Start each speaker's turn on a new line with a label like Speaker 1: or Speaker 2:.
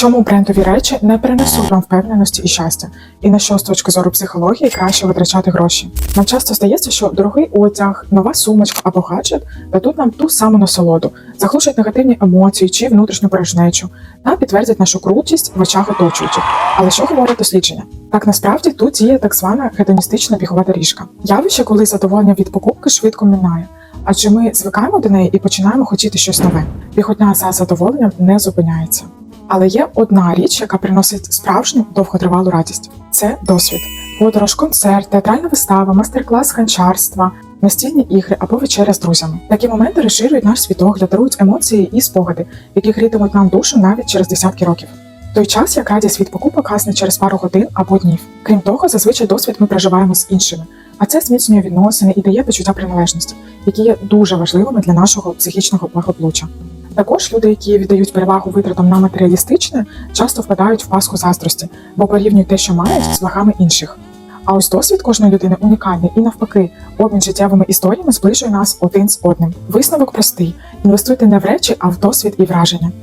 Speaker 1: Чому брендові речі не принесуть вам впевненості і щастя, і на що з точки зору психології краще витрачати гроші? Нам часто здається, що дорогий одяг, нова сумочка або гаджет дадуть нам ту саму насолоду, заглушать негативні емоції чи внутрішню порожнечу та підтвердять нашу крутість в очах оточуючих. Але що говорить дослідження? Так насправді тут діє так звана гедоністична бігова доріжка. Явище, коли задоволення від покупки швидко минає. Адже ми звикаємо до неї і починаємо хотіти щось нове. Біготня за задоволенням не зупиняється. Але є одна річ, яка приносить справжню довготривалу радість це досвід. Подорож, концерт, театральна вистава, майстер-клас ханчарства, настільні ігри або вечеря з друзями. Такі моменти розширюють наш світогляд, дарують емоції і спогади, які грітимуть нам душу навіть через десятки років. Той час, як радість від покупок гасне через пару годин або днів. Крім того, зазвичай досвід ми проживаємо з іншими, а це зміцнює відносини і дає почуття приналежності, які є дуже важливими для нашого психічного благополуччя. Також люди, які віддають перевагу витратам на матеріалістичне, часто впадають в паску заздрості, бо порівнюють те, що мають, з вагами інших. А ось досвід кожної людини унікальний і навпаки, обмін життєвими історіями зближує нас один з одним. Висновок простий: інвестуйте не в речі, а в досвід і враження.